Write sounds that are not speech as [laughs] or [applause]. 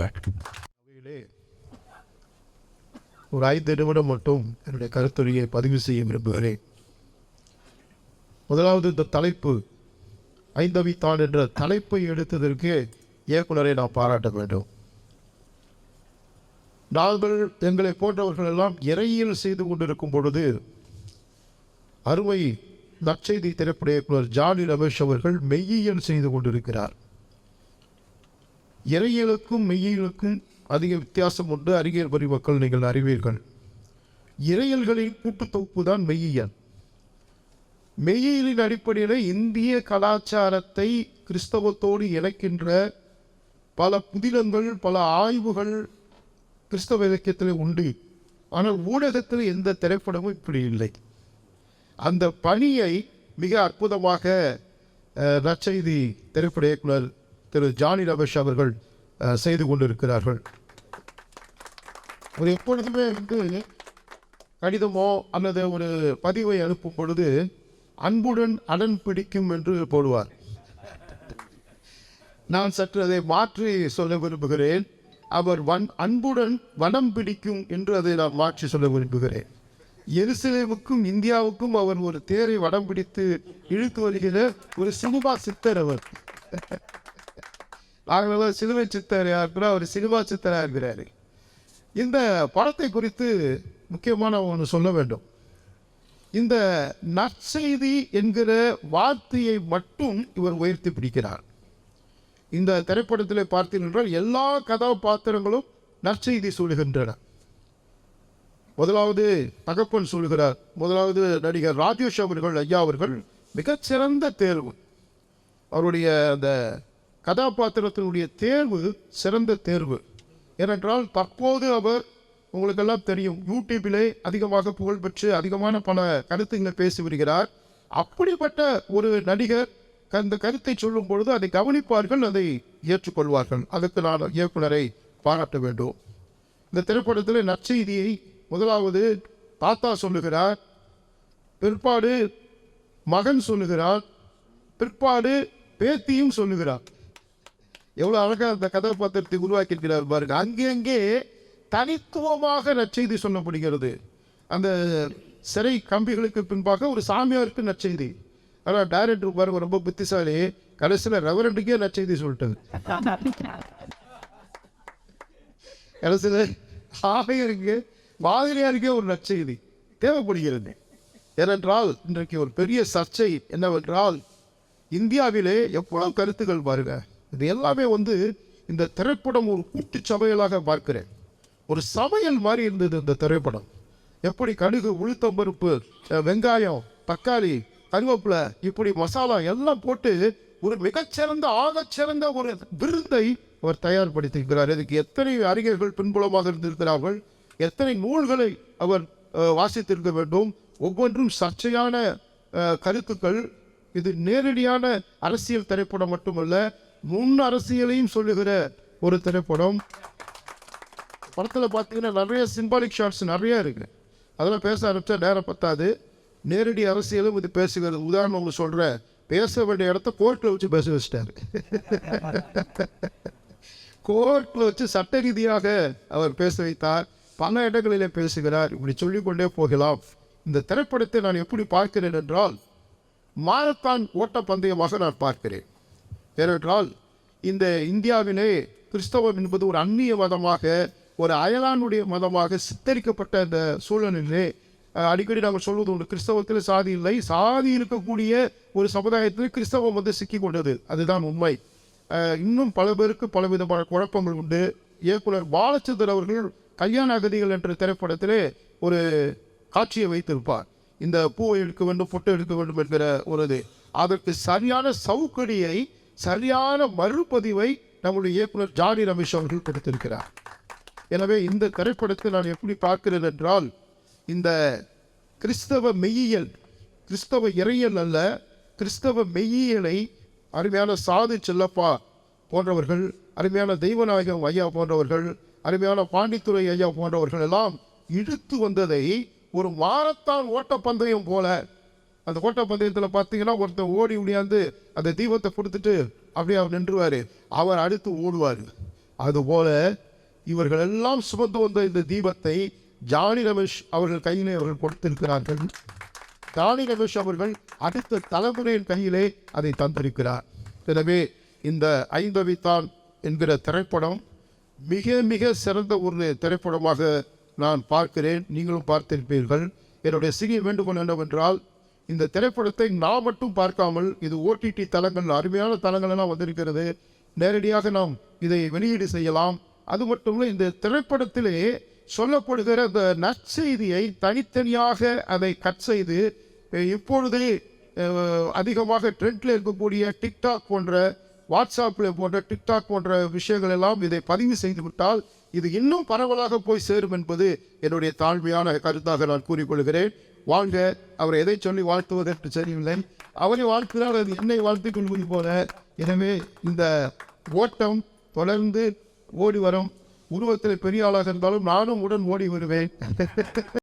அவையிலே ஒரு ஐந்து நிமிடம் மட்டும் என்னுடைய கருத்துரையை பதிவு செய்ய விரும்புகிறேன். முதலாவது இந்த தலைப்பு ஐந்தவித்தான் என்ற தலைப்பை எடுத்ததற்கு இயக்குனரை நான் பாராட்ட வேண்டும். நாங்கள் எங்களை போன்றவர்கள் எல்லாம் இறையில் செய்து கொண்டிருக்கும் பொழுது அருமை நற்செய்தி திரைப்பட இயக்குனர் ஜானி ரமேஷ் அவர்கள் மெய்யியல் செய்து கொண்டிருக்கிறார். இறையியலுக்கும் மெய்யியலுக்கும் அதிக வித்தியாசம் உண்டு. அறிவியல் வரி மக்கள் நீங்கள் அறிவீர்கள். இறையல்களின் கூட்டுத்தொகுப்பு தான் மெய்யியல். மெய்யியலின் அடிப்படையில் இந்திய கலாச்சாரத்தை கிறிஸ்தவத்தோடு இணைக்கின்ற பல புதினங்கள் பல ஆய்வுகள் கிறிஸ்தவ இலக்கியத்தில் உண்டு. ஆனால் ஊடகத்தில் எந்த திரைப்படமும் இப்படி இல்லை. அந்த பணியை மிக அற்புதமாக அஹ், நற்செய்தி திரைப்பட இயக்குனர் திரு ஜானி ரமேஷ் அவர்கள் செய்து கொண்டிருக்கிறார்கள். அவர் எப்பொழுதுமே வந்து கடிதமோ அல்லது ஒரு பதிவை அனுப்பும் பொழுது அன்புடன் அடன் பிடிக்கும் என்று போடுவார். நான் சற்று அதை மாற்றி சொல்ல விரும்புகிறேன். அவர் வன் அன்புடன் வனம் பிடிக்கும் என்று அதை நான் மாற்றி சொல்ல விரும்புகிறேன். எருசலேமுக்கும் இந்தியாவுக்கும் அவர் ஒரு தேரை வடம் பிடித்து இழுத்து வருகிற ஒரு சினிமா சித்தர் அவர். நாங்கள் சிலுவை சித்தர் இருக்கிறோம் அவர் சினிமா சித்தராக இருக்கிறாரு. இந்த படத்தை குறித்து முக்கியமான ஒன்று சொல்ல வேண்டும். இந்த நற்செய்தி என்கிற வார்த்தையை மட்டும் இவர் உயர்த்தி பிடிக்கிறார். இந்த திரைப்படத்தில் பார்த்தீர்கள் என்றால் எல்லா கதாபாத்திரங்களும் நற்செய்தி சொல்கின்றன. முதலாவது தகப்பன் சொல்கிறார். முதலாவது நடிகர் ராஜேஷ் அவர்கள் ஐயா அவர்கள் மிகச்சிறந்த தேர்வு. அவருடைய அந்த கதாபாத்திரத்தினுடைய தேர்வு சிறந்த தேர்வு. ஏனென்றால் தற்போது அவர் உங்களுக்கெல்லாம் தெரியும் யூடியூபிலே அதிகமாக புகழ்பெற்று அதிகமான பல கருத்துங்களை பேசி வருகிறார். அப்படிப்பட்ட ஒரு நடிகர் அந்த கருத்தை சொல்லும் பொழுது அதை கவனிப்பார்கள் அதை ஏற்றுக்கொள்வார்கள். அதுக்கு நான் இயக்குனரை பாராட்ட வேண்டும். இந்த திரைப்படத்தில் நற்செய்தியை முதலாவது தாத்தா சொல்லுகிறார் பிற்பாடு மகன் சொல்லுகிறார் பிற்பாடு பேத்தியும் சொல்லுகிறார். எவ்வளோ அழகாக அந்த கதாபாத்திரத்தை உருவாக்கியிருக்கிறார் பாருங்க. அங்கங்கே தனித்துவமாக நற்செய்தி சொல்லப்படுகிறது. அந்த சிறை கம்பிகளுக்கு பின்பாக ஒரு சாமியாருக்கு நற்செய்தி. ஆனால் டைரக்டர் பாருங்க ரொம்ப புத்திசாலி. கடைசியில் ரெவரண்டுக்கே நற்செய்தி சொல்லிட்டது கடைசியில் ஆகையருக்கு மாதிரியாருக்கே ஒரு நற்செய்தி தேவைப்படுகிறது. ஏனென்றால் இன்றைக்கு ஒரு பெரிய சர்ச்சை என்னவென்றால் இந்தியாவிலே எவ்வளவு கருத்துக்கள் பாருங்க. இது எல்லாமே வந்து இந்த திரைப்படம் ஒரு கூட்டு சமையலாக பார்க்கிறேன். ஒரு சமையல் மாதிரி இருந்தது இந்த திரைப்படம். எப்படி கடுகு உளுத்தம் பருப்பு வெங்காயம் தக்காளி கருவேப்பிலை இப்படி மசாலா எல்லாம் போட்டு ஒரு மிகச்சிறந்த ஆகச்சிறந்த ஒரு விருந்தை அவர் தயார்படுத்தியிருக்கிறார் இதுக்கு எத்தனை அறிஞர்கள் பின்புலமாக இருந்திருக்கிறார்கள்? எத்தனை நூல்களை அவர் வாசித்திருக்க வேண்டும்? ஒவ்வொன்றும் சர்ச்சையான கருத்துக்கள். இது நேரடியான அரசியல் திரைப்படம் மட்டுமல்ல முன் அரசியலையும் சொல்லுகிற ஒரு திரைப்படம். படத்தில் பார்த்தீங்கன்னா நிறைய சிம்பாலிக் ஷாட்ஸ் நிறைய இருக்குது அதெல்லாம் பேச ஆரம்பித்தா நேரம் பத்தாது. நேரடி அரசியலும் இது பேசுகிறது. உதாரணம் உங்களுக்கு சொல்கிறேன் பேச வேண்டிய இடத்த கோர்ட்டில் வச்சு பேச வச்சிட்டாரு. கோர்ட்டில் வச்சு சட்ட ரீதியாக அவர் பேச வைத்தார். பல இடங்களிலே பேசுகிறார். இப்படி சொல்லிக்கொண்டே போகலாம். இந்த திரைப்படத்தை நான் எப்படி பார்க்கிறேன் என்றால் மாரத்தான் ஓட்டப்பந்தயமாக நான் பார்க்கிறேன். ஏனென்றால் இந்த இந்தியாவிலே கிறிஸ்தவம் என்பது ஒரு அந்நிய மதமாக ஒரு அயலானுடைய மதமாக சித்தரிக்கப்பட்ட இந்த சூழலிலே அடிக்கடி நாங்கள் சொல்வது உண்டு கிறிஸ்தவத்தில் சாதி இல்லை சாதி இருக்கக்கூடிய ஒரு சமுதாயத்தில் கிறிஸ்தவம் வந்து சிக்கி கொண்டது. அதுதான் உண்மை. இன்னும் பல பேருக்கு பலவிதமான குழப்பங்கள் உண்டு. இயக்குனர் பாலச்சந்தர் அவர்கள் கல்யாண அகதிகள் என்ற திரைப்படத்திலே ஒரு காட்சியை வைத்திருப்பார். இந்த பூவை எடுக்க வேண்டும் பொட்டை எடுக்க வேண்டும் என்கிற ஒரு இது. அதற்கு சரியான சவுக்கடியை சரியான மறுபதிவை நம்முடைய இயக்குனர் ஜானி ரமேஷ் அவர்கள் கொடுத்திருக்கிறார். எனவே இந்த திரைப்படத்தை நான் எப்படி பார்க்கிறேன் என்றால் இந்த கிறிஸ்தவ மெய்யியல் கிறிஸ்தவ இறையல் அல்ல கிறிஸ்தவ மெய்யியலை அருமையான சாது செல்லப்பா போன்றவர்கள் அருமையான தெய்வநாயகம் ஐயா போன்றவர்கள் அருமையான பாண்டித்துறை ஐயா போன்றவர்கள் எல்லாம் இழுத்து வந்ததை ஒரு மாரத்தான் ஓட்டப்பந்தயம் போல அந்த ஓட்டப்பந்தயத்தில் பார்த்தீங்கன்னா ஒருத்தன் ஓடி முடியாந்து அந்த தீபத்தை கொடுத்துட்டு அப்படியே அவர் நின்றுவார். அவர் அடுத்து ஓடுவார். அதுபோல இவர்கள் எல்லாம் சுமந்து வந்த இந்த தீபத்தை ஜானி ரமேஷ் அவர்கள் கையிலே அவர்கள் கொடுத்திருக்கிறார்கள். ஜானி ரமேஷ் அவர்கள் அடுத்த தலைமுறையின் கையிலே அதை தந்திருக்கிறார். எனவே இந்த ஐந்தவித்தான் என்கிற திரைப்படம் மிக மிக சிறந்த ஒரு திரைப்படமாக நான் பார்க்கிறேன். நீங்களும் பார்த்திருப்பீர்கள். என்னுடைய சிறிய வேண்டுகோள் என்னவென்றால் இந்த திரைப்படத்தை நான் மட்டும் பார்க்காமல் இது ஓடிடி தளங்கள் அருமையான தளங்கள் எல்லாம் வந்திருக்கிறது. நேரடியாக நாம் இதை வெளியீடு செய்யலாம். அது மட்டும் இல்லை இந்த திரைப்படத்திலே சொல்லப்படுகிற அந்த நற்செய்தியை தனித்தனியாக அதை கட் செய்து இப்பொழுதே அதிகமாக ட்ரெண்டில் இருக்கக்கூடிய டிக்டாக் போன்ற வாட்ஸ்அப்பில் போன்ற டிக்டாக் போன்ற விஷயங்கள் எல்லாம் இதை பதிவு செய்து விட்டால் இது இன்னும் பரவலாக போய் சேரும் என்பது என்னுடைய தாழ்மையான கருத்தாக நான் கூறிக்கொள்கிறேன். வாழ்க அவர் எதை சொல்லி வாழ்த்துவதற்கு சரியில்லை அவரை வாழ்த்தினால் அது என்னை வாழ்த்து கொள்வது போல. எனவே இந்த ஓட்டம் தொடர்ந்து ஓடி வரும் உருவத்தில் பெரிய ஆளாக இருந்தாலும் நானும் உடன் ஓடி வருவேன். [laughs]